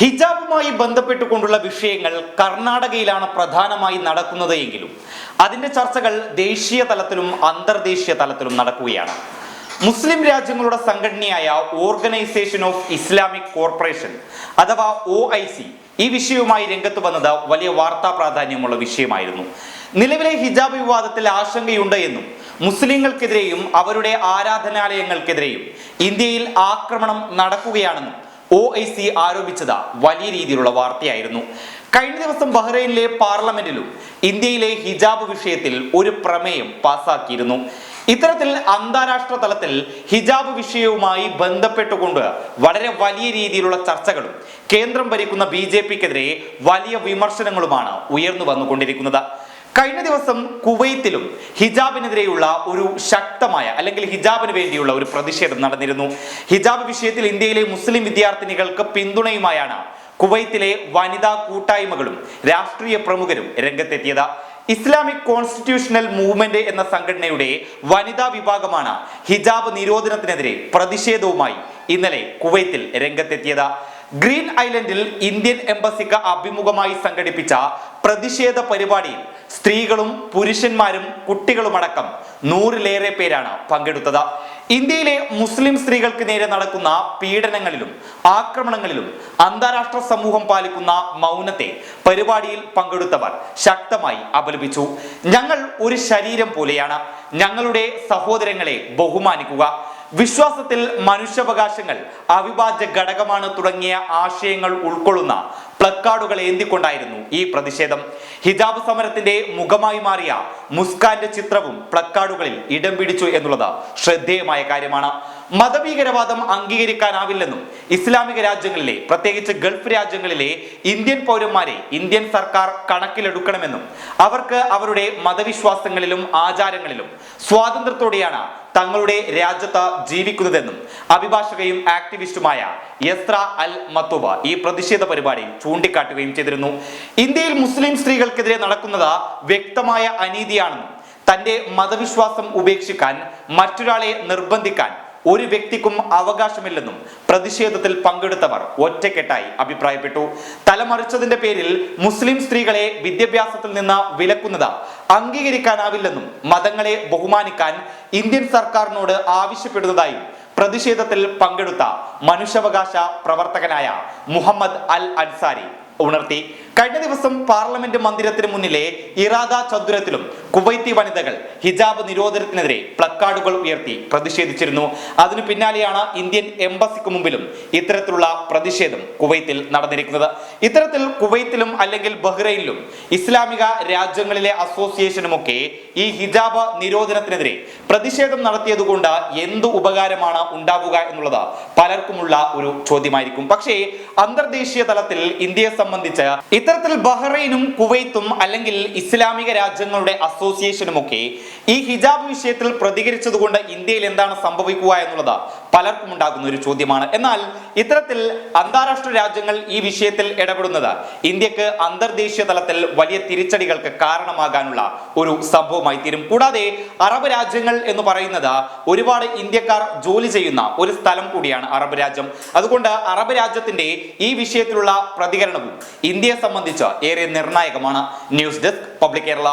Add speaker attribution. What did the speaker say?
Speaker 1: ഹിജാബുമായി ബന്ധപ്പെട്ടുകൊണ്ടുള്ള വിഷയങ്ങൾ കർണാടകയിലാണ് പ്രധാനമായി നടക്കുന്നത് എങ്കിലും അതിന്റെ ചർച്ചകൾ ദേശീയ തലത്തിലും അന്തർദേശീയ തലത്തിലും നടക്കുകയാണ്. മുസ്ലിം രാജ്യങ്ങളുടെ സംഘടനയായ ഓർഗനൈസേഷൻ ഓഫ് ഇസ്ലാമിക് കോർപ്പറേഷൻ അഥവാ ഒ ഐ സി ഈ വിഷയവുമായി രംഗത്ത് വന്നത് വലിയ വാർത്താ പ്രാധാന്യമുള്ള വിഷയമായിരുന്നു. നിലവിലെ ഹിജാബ് വിവാദത്തിൽ ആശങ്കയുണ്ട് എന്നും മുസ്ലിങ്ങൾക്കെതിരെയും അവരുടെ ആരാധനാലയങ്ങൾക്കെതിരെയും ഇന്ത്യയിൽ ആക്രമണം നടക്കുകയാണെന്നും ഒ ഐ സി ആരോപിച്ചത് വലിയ രീതിയിലുള്ള വാർത്തയായിരുന്നു. കഴിഞ്ഞ ദിവസം ബഹ്റൈനിലെ പാർലമെന്റിലും ഇന്ത്യയിലെ ഹിജാബ് വിഷയത്തിൽ ഒരു പ്രമേയം പാസാക്കിയിരുന്നു. ഇത്തരത്തിൽ അന്താരാഷ്ട്ര തലത്തിൽ ഹിജാബ് വിഷയവുമായി ബന്ധപ്പെട്ടുകൊണ്ട് വളരെ വലിയ രീതിയിലുള്ള ചർച്ചകളും കേന്ദ്രം ഭരിക്കുന്ന ബി ജെ പിക്കെതിരെ വലിയ വിമർശനങ്ങളുമാണ് ഉയർന്നു വന്നുകൊണ്ടിരിക്കുന്നത്. കഴിഞ്ഞ ദിവസം കുവൈത്തിലും ഹിജാബിനെതിരെയുള്ള ഒരു ശക്തമായ അല്ലെങ്കിൽ ഹിജാബിന് വേണ്ടിയുള്ള ഒരു പ്രതിഷേധം നടന്നിരുന്നു. ഹിജാബ് വിഷയത്തിൽ ഇന്ത്യയിലെ മുസ്ലിം വിദ്യാർത്ഥിനികൾക്ക് പിന്തുണയുമായാണ് കുവൈത്തിലെ വനിതാ കൂട്ടായ്മകളും രാഷ്ട്രീയ പ്രമുഖരും രംഗത്തെത്തിയത്. ഇസ്ലാമിക് കോൺസ്റ്റിറ്റ്യൂഷണൽ മൂവ്മെന്റ് എന്ന സംഘടനയുടെ വനിതാ വിഭാഗമാണ് ഹിജാബ് നിരോധനത്തിനെതിരെ പ്രതിഷേധവുമായി ഇന്നലെ കുവൈത്തിൽ രംഗത്തെത്തിയത്. ഗ്രീൻ ഐലൻഡിൽ ഇന്ത്യൻ എംബസിക്ക് അഭിമുഖമായി സംഘടിപ്പിച്ച പ്രതിഷേധ പരിപാടിയിൽ സ്ത്രീകളും പുരുഷന്മാരും കുട്ടികളുമടക്കം നൂറിലേറെ പേരാണ് പങ്കെടുത്തത്. ഇന്ത്യയിലെ മുസ്ലിം സ്ത്രീകൾക്ക് നേരെ നടക്കുന്ന പീഡനങ്ങളിലും ആക്രമണങ്ങളിലും അന്താരാഷ്ട്ര സമൂഹം പാലിക്കുന്ന മൗനത്തെ പരിപാടിയിൽ പങ്കെടുത്തവർ ശക്തമായി അപലപിച്ചു. ഞങ്ങൾ ഒരു ശരീരം പോലെയാണ്. ഞങ്ങളുടെ സഹോദരങ്ങളെ ബഹുമാനിക്കുക. വിശ്വാസത്തിൽ മനുഷ്യാവകാശങ്ങൾ അവിഭാജ്യ ഘടകമാണ് തുടങ്ങിയ ആശയങ്ങൾ ഉൾക്കൊള്ളുന്ന പ്ലക്കാർഡുകൾ ഏന്തിക്കൊണ്ടായിരുന്നു ഈ പ്രതിഷേധം. ഹിജാബ് സമരത്തിന്റെ മുഖമായി മാറിയ മുസ്കാന്റെ ചിത്രവും പ്ലക്കാർഡുകളിൽ ഇടം പിടിച്ചു എന്നുള്ളത് ശ്രദ്ധേയമായ കാര്യമാണ്. മതഭീകരവാദം അംഗീകരിക്കാനാവില്ലെന്നും ഇസ്ലാമിക രാജ്യങ്ങളിലെ പ്രത്യേകിച്ച് ഗൾഫ് രാജ്യങ്ങളിലെ ഇന്ത്യൻ പൗരന്മാരെ ഇന്ത്യൻ സർക്കാർ കണക്കിലെടുക്കണമെന്നും അവർക്ക് അവരുടെ മതവിശ്വാസങ്ങളിലും ആചാരങ്ങളിലും സ്വാതന്ത്ര്യത്തോടെയാണ് തങ്ങളുടെ രാജ്യത്ത് ജീവിക്കുന്നതെന്നും അഭിഭാഷകയും ആക്ടിവിസ്റ്റുമായ യസ്ര അൽ മത്തുബ ഈ പ്രതിഷേധ പരിപാടിയിൽ ചൂണ്ടിക്കാട്ടുകയും ചെയ്തിരുന്നു. ഇന്ത്യയിൽ മുസ്ലിം സ്ത്രീകൾക്കെതിരെ നടക്കുന്നത് വ്യക്തമായ അനീതിയാണെന്നും തന്റെ മതവിശ്വാസം ഉപേക്ഷിക്കാൻ മറ്റൊരാളെ നിർബന്ധിക്കാൻ ഒരു വ്യക്തിക്കും അവകാശമില്ലെന്നും പ്രതിഷേധത്തിൽ പങ്കെടുത്തവർ ഒറ്റക്കെട്ടായി അഭിപ്രായപ്പെട്ടു. തലമറിച്ചതിന്റെ പേരിൽ മുസ്ലിം സ്ത്രീകളെ വിദ്യാഭ്യാസത്തിൽ നിന്ന് വിലക്കുന്നത് അംഗീകരിക്കാനാവില്ലെന്നും മതങ്ങളെ ബഹുമാനിക്കാൻ ഇന്ത്യൻ സർക്കാരിനോട് ആവശ്യപ്പെടുന്നതായി പ്രതിഷേധത്തിൽ പങ്കെടുത്ത മനുഷ്യാവകാശ പ്രവർത്തകനായ മുഹമ്മദ് അൽ അൻസാരി ഉണർത്തി. കഴിഞ്ഞ ദിവസം പാർലമെന്റ് മന്ദിരത്തിന് മുന്നിലെ ഇറാദ ചതുരത്തിലും കുവൈത്തി വനിതകൾ ഹിജാബ് നിരോധനത്തിനെതിരെ പ്ലക്കാർഡുകൾ ഉയർത്തി പ്രതിഷേധിച്ചിരുന്നു. അതിനു പിന്നാലെയാണ് ഇന്ത്യൻ എംബസിക്ക് മുമ്പിലും ഇത്തരത്തിലുള്ള പ്രതിഷേധം കുവൈത്തിൽ നടന്നിരിക്കുന്നത്. ഇത്തരത്തിൽ കുവൈത്തിലും അല്ലെങ്കിൽ ബഹ്റൈനിലും ഇസ്ലാമിക രാജ്യങ്ങളിലെ അസോസിയേഷനുമൊക്കെ ഈ ഹിജാബ് നിരോധനത്തിനെതിരെ പ്രതിഷേധം നടത്തിയതുകൊണ്ട് എന്ത് ഉപകാരമാണ് ഉണ്ടാവുക എന്നുള്ളത് പലർക്കുമുള്ള ഒരു ചോദ്യമായിരിക്കും. പക്ഷേ അന്തർദേശീയ തലത്തിൽ ഇന്ത്യയെ സംബന്ധിച്ച് ഇത്തരത്തിൽ ബഹ്റൈനും കുവൈത്തും അല്ലെങ്കിൽ ഇസ്ലാമിക രാജ്യങ്ങളുടെ അസോസിയേഷനും ഒക്കെ ഈ ഹിജാബ് വിഷയത്തിൽ പ്രതികരിച്ചതുകൊണ്ട് ഇന്ത്യയിൽ എന്താണ് സംഭവിക്കുക എന്നുള്ളത് പലർക്കും ഉണ്ടാകുന്ന ഒരു ചോദ്യമാണ്. എന്നാൽ ഇത്തരത്തിൽ അന്താരാഷ്ട്ര രാജ്യങ്ങൾ ഈ വിഷയത്തിൽ ഇടപെടുന്നത് ഇന്ത്യയ്ക്ക് അന്തർദേശീയ തലത്തിൽ വലിയ തിരിച്ചടികൾക്ക് കാരണമാകാനുള്ള ഒരു സംഭവമായി തീരും. കൂടാതെ അറബ് രാജ്യങ്ങൾ എന്ന് പറയുന്നത് ഒരുപാട് ഇന്ത്യക്കാർ ജോലി ചെയ്യുന്ന ഒരു സ്ഥലം കൂടിയാണ് അറബ് രാജ്യം. അതുകൊണ്ട് അറബ് രാജ്യത്തിന്റെ ഈ വിഷയത്തിലുള്ള പ്രതികരണവും ഇന്ത്യയെ സംബന്ധിച്ച് ഏറെ നിർണായകമാണ്. News desk public Kerala.